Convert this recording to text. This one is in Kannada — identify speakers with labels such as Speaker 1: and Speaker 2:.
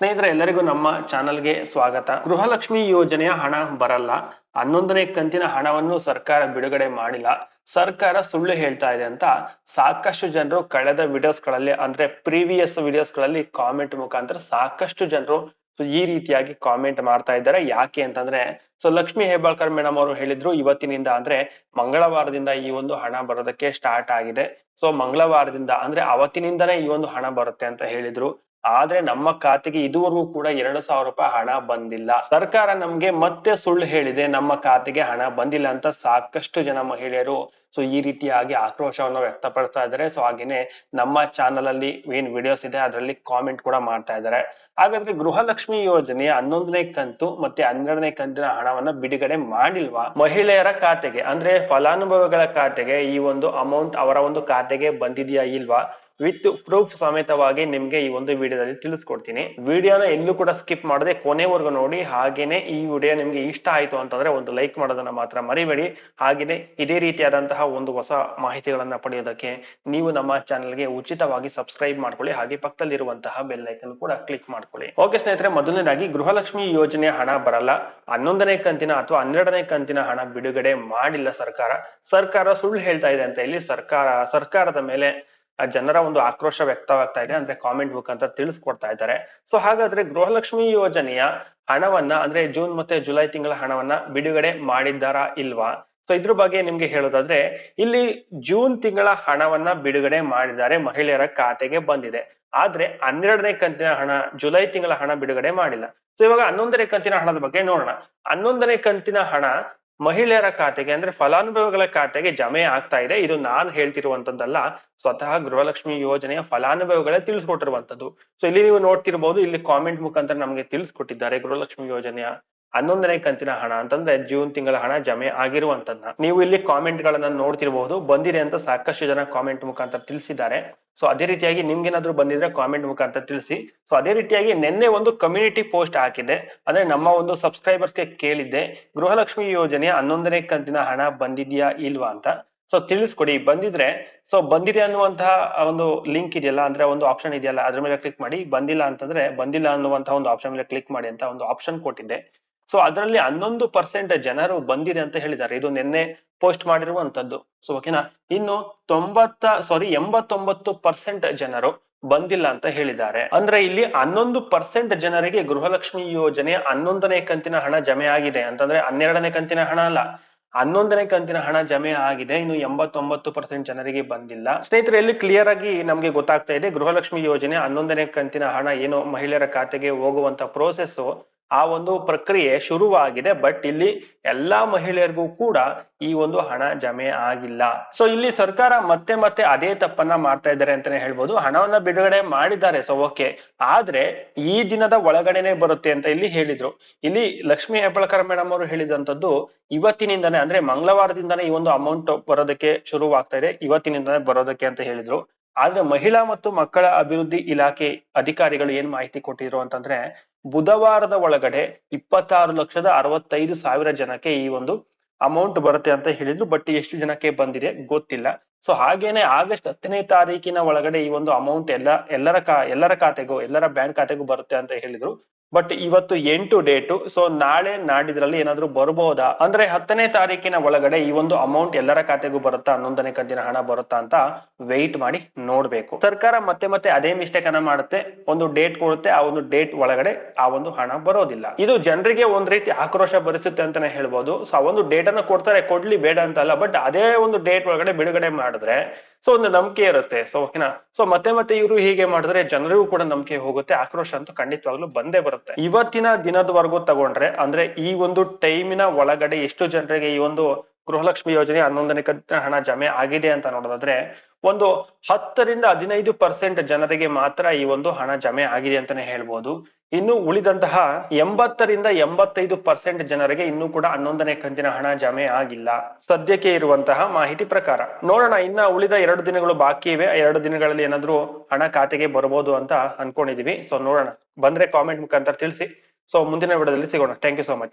Speaker 1: ಸ್ನೇಹಿತರೆ, ಎಲ್ಲರಿಗೂ ನಮ್ಮ ಚಾನಲ್ಗೆ ಸ್ವಾಗತ. ಗೃಹಲಕ್ಷ್ಮಿ ಯೋಜನೆಯ ಹಣ ಬರಲ್ಲ. ಹನ್ನೊಂದನೇ ಕಂತಿನ ಹಣವನ್ನು ಸರ್ಕಾರ ಬಿಡುಗಡೆ ಮಾಡಿಲ್ಲ. ಸರ್ಕಾರ ಸುಳ್ಳು ಹೇಳ್ತಾ ಇದೆ ಅಂತ ಸಾಕಷ್ಟು ಜನರು ಕಳೆದ ವಿಡಿಯೋಸ್ಗಳಲ್ಲಿ ಅಂದ್ರೆ ಪ್ರೀವಿಯಸ್ ವಿಡಿಯೋಸ್ಗಳಲ್ಲಿ ಕಾಮೆಂಟ್ ಮುಖಾಂತರ ಸಾಕಷ್ಟು ಜನರು ಈ ರೀತಿಯಾಗಿ ಕಾಮೆಂಟ್ ಮಾಡ್ತಾ ಇದ್ದಾರೆ. ಯಾಕೆ ಅಂತಂದ್ರೆ, ಸೊ ಲಕ್ಷ್ಮಿ ಹೆಬ್ಬಾಳ್ಕರ್ ಮೇಡಮ್ ಅವರು ಹೇಳಿದ್ರು ಇವತ್ತಿನಿಂದ ಅಂದ್ರೆ ಮಂಗಳವಾರದಿಂದ ಈ ಒಂದು ಹಣ ಬರೋದಕ್ಕೆ ಸ್ಟಾರ್ಟ್ ಆಗಿದೆ. ಸೊ ಮಂಗಳವಾರದಿಂದ ಅಂದ್ರೆ ಅವತ್ತಿನಿಂದನೇ ಈ ಒಂದು ಹಣ ಬರುತ್ತೆ ಅಂತ ಹೇಳಿದ್ರು. ಆದ್ರೆ ನಮ್ಮ ಖಾತೆಗೆ ಇದುವರೆಗೂ ಕೂಡ ಎರಡು ಸಾವಿರ ರೂಪಾಯಿ ಹಣ ಬಂದಿಲ್ಲ. ಸರ್ಕಾರ ನಮ್ಗೆ ಮತ್ತೆ ಸುಳ್ಳು ಹೇಳಿದೆ, ನಮ್ಮ ಖಾತೆಗೆ ಹಣ ಬಂದಿಲ್ಲ ಅಂತ ಸಾಕಷ್ಟು ಜನ ಮಹಿಳೆಯರು ಸೊ ಈ ರೀತಿಯಾಗಿ ಆಕ್ರೋಶವನ್ನು ವ್ಯಕ್ತಪಡಿಸ್ತಾ ಇದ್ದಾರೆ. ಸೊ ಹಾಗೇನೆ ನಮ್ಮ ಚಾನಲ್ ಅಲ್ಲಿ ಏನ್ ವಿಡಿಯೋಸ್ ಇದೆ, ಅದರಲ್ಲಿ ಕಾಮೆಂಟ್ ಕೂಡ ಮಾಡ್ತಾ ಇದ್ದಾರೆ. ಹಾಗಾದ್ರೆ ಗೃಹಲಕ್ಷ್ಮಿ ಯೋಜನೆ ಹನ್ನೊಂದನೇ ಕಂತು ಮತ್ತೆ ಹನ್ನೆರಡನೇ ಕಂತಿನ ಹಣವನ್ನ ಬಿಡುಗಡೆ ಮಾಡಿಲ್ವಾ? ಮಹಿಳೆಯರ ಖಾತೆಗೆ, ಅಂದ್ರೆ ಫಲಾನುಭವಿಗಳ ಖಾತೆಗೆ ಈ ಒಂದು ಅಮೌಂಟ್ ಅವರ ಒಂದು ಖಾತೆಗೆ ಬಂದಿದೆಯಾ ಇಲ್ವಾ? ವಿತ್ ಪ್ರೂಫ್ ಸಮೇತವಾಗಿ ನಿಮ್ಗೆ ಈ ಒಂದು ವಿಡಿಯೋದಲ್ಲಿ ತಿಳಿಸ್ಕೊಡ್ತೀನಿ. ವಿಡಿಯೋನ ಎಲ್ಲೂ ಕೂಡ ಸ್ಕಿಪ್ ಮಾಡದೆ ಕೊನೆವರೆಗೂ ನೋಡಿ, ಹಾಗೇನೆ ಈ ವಿಡಿಯೋ ನಿಮ್ಗೆ ಇಷ್ಟ ಆಯ್ತು ಅಂತಂದ್ರೆ ಒಂದು ಲೈಕ್ ಮಾಡೋದನ್ನ ಮಾತ್ರ ಮರಿಬೇಡಿ. ಹಾಗೇನೆ ಇದೇ ರೀತಿಯಾದಂತಹ ಒಂದು ಹೊಸ ಮಾಹಿತಿಗಳನ್ನ ಪಡೆಯೋದಕ್ಕೆ ನೀವು ನಮ್ಮ ಚಾನೆಲ್ಗೆ ಉಚಿತವಾಗಿ ಸಬ್ಸ್ಕ್ರೈಬ್ ಮಾಡ್ಕೊಳ್ಳಿ, ಹಾಗೆ ಪಕ್ಕದಲ್ಲಿರುವಂತಹ ಬೆಲ್ ಐಕನ್ ಕೂಡ ಕ್ಲಿಕ್ ಮಾಡ್ಕೊಳ್ಳಿ. ಓಕೆ ಸ್ನೇಹಿತರೆ, ಮೊದಲನೇದಾಗಿ ಗೃಹಲಕ್ಷ್ಮಿ ಯೋಜನೆ ಹಣ ಬರಲ್ಲ. ಹನ್ನೊಂದನೇ ಕಂತಿನ ಅಥವಾ ಹನ್ನೆರಡನೇ ಕಂತಿನ ಹಣ ಬಿಡುಗಡೆ ಮಾಡಿಲ್ಲ ಸರ್ಕಾರ. ಸರ್ಕಾರ ಸುಳ್ಳು ಹೇಳ್ತಾ ಇದೆ ಅಂತ ಇಲ್ಲಿ ಸರ್ಕಾರ, ಸರ್ಕಾರದ ಮೇಲೆ ಜನರ ಒಂದು ಆಕ್ರೋಶ ವ್ಯಕ್ತವಾಗ್ತಾ ಇದೆ, ಅಂದ್ರೆ ಕಾಮೆಂಟ್ ಬುಕ್ ಅಂತ ತಿಳಿಸ್ಕೊಡ್ತಾ ಇದ್ದಾರೆ. ಸೊ ಹಾಗಾದ್ರೆ ಗೃಹಲಕ್ಷ್ಮಿ ಯೋಜನೆಯ ಹಣವನ್ನ, ಅಂದ್ರೆ ಜೂನ್ ಮತ್ತೆ ಜುಲೈ ತಿಂಗಳ ಹಣವನ್ನ ಬಿಡುಗಡೆ ಮಾಡಿದ್ದಾರಾ ಇಲ್ವಾ? ಸೊ ಇದ್ರ ಬಗ್ಗೆ ನಿಮ್ಗೆ ಹೇಳೋದಾದ್ರೆ, ಇಲ್ಲಿ ಜೂನ್ ತಿಂಗಳ ಹಣವನ್ನ ಬಿಡುಗಡೆ ಮಾಡಿದ್ದಾರೆ ಮಹಿಳೆಯರ ಖಾತೆಗೆ ಬಂದಿದೆ. ಆದ್ರೆ ಹನ್ನೆರಡನೇ ಕಂತಿನ ಹಣ, ಜುಲೈ ತಿಂಗಳ ಹಣ ಬಿಡುಗಡೆ ಮಾಡಿಲ್ಲ. ಸೊ ಇವಾಗ ಹನ್ನೊಂದನೇ ಕಂತಿನ ಹಣದ ಬಗ್ಗೆ ನೋಡೋಣ. ಹನ್ನೊಂದನೇ ಕಂತಿನ ಹಣ ಮಹಿಳೆಯರ ಖಾತೆಗೆ ಅಂದ್ರೆ ಫಲಾನುಭವಿಗಳ ಖಾತೆಗೆ ಜಮೆ ಆಗ್ತಾ ಇದೆ. ಇದು ನಾನು ಹೇಳ್ತಿರುವಂತದ್ದಲ್ಲ, ಸ್ವತಃ ಗೃಹಲಕ್ಷ್ಮಿ ಯೋಜನೆಯ ಫಲಾನುಭವಿಗಳೇ ತಿಳಿಸ್ಕೊಟ್ಟಿರುವಂತದ್ದು. ಸೊ ಇಲ್ಲಿ ನೀವು ನೋಡ್ತಿರ್ಬಹುದು ಇಲ್ಲಿ ಕಾಮೆಂಟ್ ಮುಖಾಂತರ ನಮಗೆ ತಿಳಿಸ್ಕೊಟ್ಟಿದ್ದಾರೆ ಗೃಹಲಕ್ಷ್ಮಿ ಯೋಜನೆಯ ಹನ್ನೊಂದನೇ ಕಂತಿನ ಹಣ ಅಂತಂದ್ರೆ ಜೂನ್ ತಿಂಗಳ ಹಣ ಜಮೆ ಆಗಿರುವಂತದ್ನ. ನೀವು ಇಲ್ಲಿ ಕಾಮೆಂಟ್ ಗಳನ್ನ ನೋಡ್ತಿರಬಹುದು, ಬಂದಿದೆ ಅಂತ ಸಾಕಷ್ಟು ಜನ ಕಾಮೆಂಟ್ ಮುಖಾಂತರ ತಿಳಿಸಿದ್ದಾರೆ. ಸೊ ಅದೇ ರೀತಿಯಾಗಿ ನಿಮ್ಗೇನಾದ್ರೂ ಬಂದಿದ್ರೆ ಕಾಮೆಂಟ್ ಮುಖಾಂತರ ತಿಳಿಸಿ. ಸೊ ಅದೇ ರೀತಿಯಾಗಿ ನಿನ್ನೆ ಒಂದು ಕಮ್ಯುನಿಟಿ ಪೋಸ್ಟ್ ಹಾಕಿದೆ. ಅಂದ್ರೆ ನಮ್ಮ ಒಂದು ಸಬ್ಸ್ಕ್ರೈಬರ್ಸ್ಗೆ ಕೇಳಿದ್ದೆ, ಗೃಹಲಕ್ಷ್ಮಿ ಯೋಜನೆಯ ಹನ್ನೊಂದನೇ ಕಂತಿನ ಹಣ ಬಂದಿದ್ಯಾ ಇಲ್ವಾ ಅಂತ. ಸೊ ತಿಳಿಸ್ಕೊಡಿ. ಬಂದಿದ್ರೆ ಸೊ ಬಂದಿದೆ ಅನ್ನುವಂತಹ ಒಂದು ಲಿಂಕ್ ಇದೆಯಲ್ಲ, ಅಂದ್ರೆ ಒಂದು ಆಪ್ಷನ್ ಇದೆಯಲ್ಲ, ಅದ್ರ ಮೇಲೆ ಕ್ಲಿಕ್ ಮಾಡಿ. ಬಂದಿಲ್ಲ ಅಂತಂದ್ರೆ ಬಂದಿಲ್ಲ ಅನ್ನುವಂತಹ ಒಂದು ಆಪ್ಷನ್ ಮೇಲೆ ಕ್ಲಿಕ್ ಮಾಡಿ ಅಂತ ಒಂದು ಆಪ್ಷನ್ ಕೊಟ್ಟಿದ್ದೆ. ಸೊ ಅದರಲ್ಲಿ ಹನ್ನೊಂದು ಪರ್ಸೆಂಟ್ ಜನರು ಬಂದಿದೆ ಅಂತ ಹೇಳಿದ್ದಾರೆ. ಇದು ನಿನ್ನೆ ಪೋಸ್ಟ್ ಮಾಡಿರುವಂತದ್ದು ಸೊ ಓಕೆನಾ ಇನ್ನು ತೊಂಬತ್ತ ಸಾರಿ ಎಂಬತ್ತೊಂಬತ್ತು ಪರ್ಸೆಂಟ್ ಜನರು ಬಂದಿಲ್ಲ ಅಂತ ಹೇಳಿದ್ದಾರೆ. ಅಂದ್ರೆ ಇಲ್ಲಿ ಹನ್ನೊಂದು ಪರ್ಸೆಂಟ್ ಜನರಿಗೆ ಗೃಹಲಕ್ಷ್ಮಿ ಯೋಜನೆ ಹನ್ನೊಂದನೇ ಕಂತಿನ ಹಣ ಜಮೆ ಆಗಿದೆ. ಅಂತಂದ್ರೆ ಹನ್ನೆರಡನೇ ಕಂತಿನ ಹಣ ಅಲ್ಲ. ಹನ್ನೊಂದನೇ ಕಂತಿನ ಹಣ ಜಮೆ ಆಗಿದೆ. ಇನ್ನು ಎಂಬತ್ತೊಂಬತ್ತು ಪರ್ಸೆಂಟ್ ಜನರಿಗೆ ಬಂದಿಲ್ಲ. ಸ್ನೇಹಿತರೆ, ಇಲ್ಲಿ ಕ್ಲಿಯರ್ ಆಗಿ ನಮ್ಗೆ ಗೊತ್ತಾಗ್ತಾ ಇದೆ. ಗೃಹಲಕ್ಷ್ಮಿ ಯೋಜನೆ ಹನ್ನೊಂದನೇ ಕಂತಿನ ಹಣ ಏನು ಮಹಿಳೆಯರ ಖಾತೆಗೆ ಹೋಗುವಂತ ಪ್ರೋಸೆಸ್ ಆ ಒಂದು ಪ್ರಕ್ರಿಯೆ ಶುರುವಾಗಿದೆ ಬಟ್ ಇಲ್ಲಿ ಎಲ್ಲಾ ಮಹಿಳೆಯರಿಗೂ ಕೂಡ ಈ ಒಂದು ಹಣ ಜಮೆ ಆಗಿಲ್ಲ. ಸೊ ಇಲ್ಲಿ ಸರ್ಕಾರ ಮತ್ತೆ ಮತ್ತೆ ಅದೇ ತಪ್ಪನ್ನ ಮಾಡ್ತಾ ಇದ್ದಾರೆ ಅಂತಾನೆ ಹೇಳ್ಬೋದು. ಹಣವನ್ನ ಬಿಡುಗಡೆ ಮಾಡಿದ್ದಾರೆ ಸೊ ಓಕೆ ಆದ್ರೆ ಈ ದಿನದ ಒಳಗಡೆನೆ ಬರುತ್ತೆ ಅಂತ ಇಲ್ಲಿ ಹೇಳಿದ್ರು. ಇಲ್ಲಿ ಲಕ್ಷ್ಮಿ ಹೆಬ್ಬಳಕರ್ ಮೇಡಮ್ ಅವರು ಹೇಳಿದಂತದ್ದು ಇವತ್ತಿನಿಂದಾನೆ, ಅಂದ್ರೆ ಮಂಗಳವಾರದಿಂದಾನೇ ಈ ಒಂದು ಅಮೌಂಟ್ ಬರೋದಕ್ಕೆ ಶುರುವಾಗ್ತಾ ಇದೆ, ಇವತ್ತಿನಿಂದಾನೇ ಬರೋದಕ್ಕೆ ಅಂತ ಹೇಳಿದ್ರು. ಆದ್ರೆ ಮಹಿಳಾ ಮತ್ತು ಮಕ್ಕಳ ಅಭಿವೃದ್ಧಿ ಇಲಾಖೆ ಅಧಿಕಾರಿಗಳು ಏನ್ ಮಾಹಿತಿ ಕೊಟ್ಟಿದ್ರು ಅಂತಂದ್ರೆ ಬುಧವಾರದ ಒಳಗಡೆ ಇಪ್ಪತ್ತಾರು ಲಕ್ಷದ ಅರವತ್ತೈದು ಸಾವಿರ ಜನಕ್ಕೆ ಈ ಒಂದು ಅಮೌಂಟ್ ಬರುತ್ತೆ ಅಂತ ಹೇಳಿದ್ರು. ಬಟ್ ಎಷ್ಟು ಜನಕ್ಕೆ ಬಂದಿದೆ ಗೊತ್ತಿಲ್ಲ. ಸೊ ಹಾಗೇನೆ ಆಗಸ್ಟ್ ಹತ್ತನೇ ತಾರೀಕಿನ ಒಳಗಡೆ ಈ ಒಂದು ಅಮೌಂಟ್ ಎಲ್ಲ, ಎಲ್ಲರ ಕಾ, ಎಲ್ಲರ ಖಾತೆಗೂ, ಎಲ್ಲರ ಬ್ಯಾಂಕ್ ಖಾತೆಗೂ ಬರುತ್ತೆ ಅಂತ ಹೇಳಿದ್ರು. ಬಟ್ ಇವತ್ತು ಎಂಟು ಡೇಟು ಸೊ ನಾಳೆ ನಾಡಿದ್ರಲ್ಲಿ ಏನಾದ್ರು ಬರಬಹುದಾ ಅಂದ್ರೆ ಹತ್ತನೇ ತಾರೀಕಿನ ಒಳಗಡೆ ಈ ಒಂದು ಅಮೌಂಟ್ ಎಲ್ಲರ ಖಾತೆಗೂ ಬರುತ್ತಾ? ಹನ್ನೊಂದನೇ ಕಂತಿನ ಹಣ ಬರುತ್ತಾ ಅಂತ ವೆಯ್ಟ್ ಮಾಡಿ ನೋಡ್ಬೇಕು. ಸರ್ಕಾರ ಮತ್ತೆ ಮತ್ತೆ ಅದೇ ಮಿಸ್ಟೇಕ್ ಅನ್ನ ಮಾಡುತ್ತೆ. ಒಂದು ಡೇಟ್ ಕೊಡುತ್ತೆ, ಆ ಒಂದು ಡೇಟ್ ಒಳಗಡೆ ಆ ಒಂದು ಹಣ ಬರೋದಿಲ್ಲ. ಇದು ಜನರಿಗೆ ಒಂದ್ ರೀತಿ ಆಕ್ರೋಶ ಭರಿಸುತ್ತೆ ಅಂತಾನೆ ಹೇಳ್ಬೋದು. ಸೊ ಆ ಒಂದು ಡೇಟ್ ಅನ್ನ ಕೊಡ್ತಾರೆ, ಕೊಡ್ಲಿ ಬೇಡ ಅಂತ ಅಲ್ಲ ಬಟ್ ಅದೇ ಒಂದು ಡೇಟ್ ಒಳಗಡೆ ಬಿಡುಗಡೆ ಮಾಡಿದ್ರೆ ಸೊ ಒಂದು ನಂಬಿಕೆ ಇರುತ್ತೆ. ಸೊ ಓಕೆನಾ ಸೊ ಮತ್ತೆ ಮತ್ತೆ ಇವರು ಹೀಗೆ ಮಾಡಿದ್ರೆ ಜನರಿಗೂ ಕೂಡ ನಂಬಿಕೆ ಹೋಗುತ್ತೆ, ಆಕ್ರೋಶ ಅಂತೂ ಖಂಡಿತವಾಗ್ಲೂ ಬಂದೇ ಬರುತ್ತೆ. ಇವತ್ತಿನ ದಿನದವರೆಗೂ ತಗೊಂಡ್ರೆ, ಅಂದ್ರೆ ಈ ಒಂದು ಟೈಮಿನ ಒಳಗಡೆ ಎಷ್ಟು ಜನರಿಗೆ ಈ ಒಂದು ಗೃಹಲಕ್ಷ್ಮಿ ಯೋಜನೆ ಹನ್ನೊಂದನೇ ಕಂತಿನ ಹಣ ಜಮೆ ಆಗಿದೆ ಅಂತ ನೋಡೋದಾದ್ರೆ, ಒಂದು ಹತ್ತರಿಂದ ಹದಿನೈದು ಪರ್ಸೆಂಟ್ ಜನರಿಗೆ ಮಾತ್ರ ಈ ಒಂದು ಹಣ ಜಮೆ ಆಗಿದೆ ಅಂತಾನೆ ಹೇಳ್ಬೋದು. ಇನ್ನು ಉಳಿದಂತಹ ಎಂಬತ್ತರಿಂದ ಎಂಬತ್ತೈದು ಪರ್ಸೆಂಟ್ ಜನರಿಗೆ ಇನ್ನೂ ಕೂಡ ಹನ್ನೊಂದನೇ ಕಂತಿನ ಹಣ ಜಮೆ ಆಗಿಲ್ಲ. ಸದ್ಯಕ್ಕೆ ಇರುವಂತಹ ಮಾಹಿತಿ ಪ್ರಕಾರ. ನೋಡೋಣ, ಇನ್ನ ಉಳಿದ ಎರಡು ದಿನಗಳು ಬಾಕಿ ಇವೆ. ಎರಡು ದಿನಗಳಲ್ಲಿ ಏನಾದ್ರೂ ಹಣ ಖಾತೆಗೆ ಬರಬಹುದು ಅಂತ ಅನ್ಕೊಂಡಿದೀವಿ. ಸೊ ನೋಡೋಣ. ಬಂದ್ರೆ ಕಾಮೆಂಟ್ ಮುಖಾಂತರ ತಿಳಿಸಿ. ಸೊ ಮುಂದಿನ ವಿಡಿಯೋದಲ್ಲಿ ಸಿಗೋಣ. Thank you so much